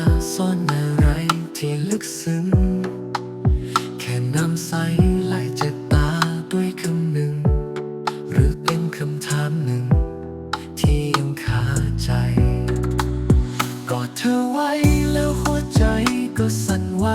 าซ่อนอะไรที่ลึกซึ้ง แค่น้ำใสไหลจากตาด้วยคำหนึ่ง หรือเป็นคำถามหนึ่ง ที่ยังคาใจ กอดเธอไว้แล้วหัวใจก็สั่นไหว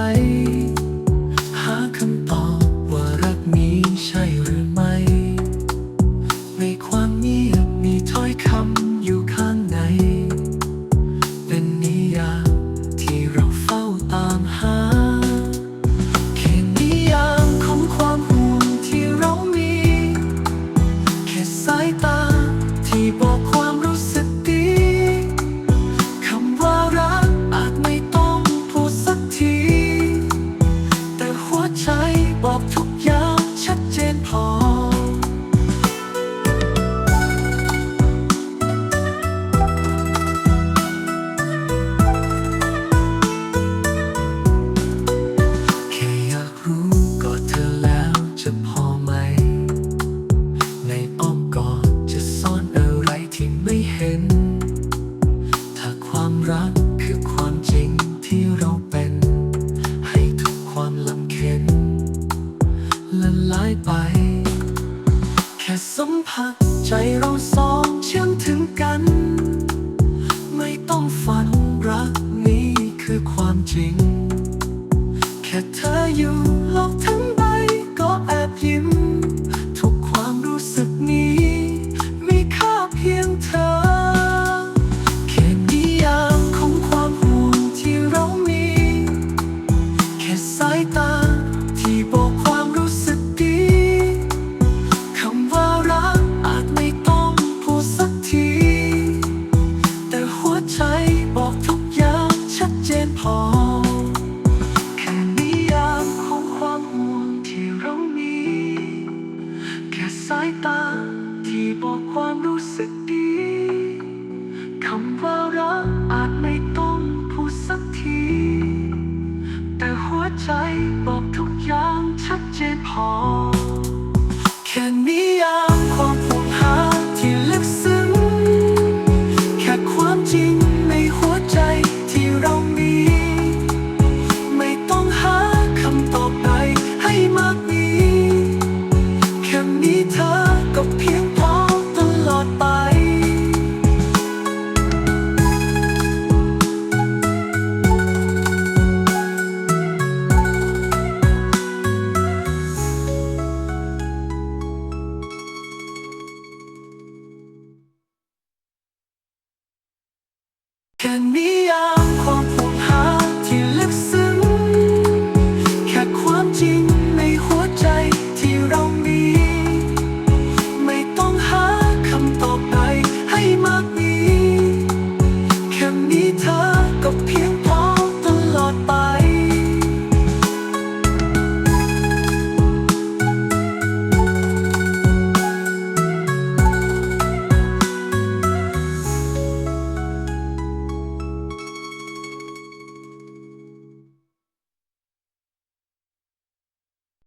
สัมผัสใจเราสองเชื่อมถึงกัน ไม่ต้องฝันรักนี้คือความจริง แค่เธออยู่ สายตา ที่บอกความรู้สึกดี คำว่ารัก Can me out.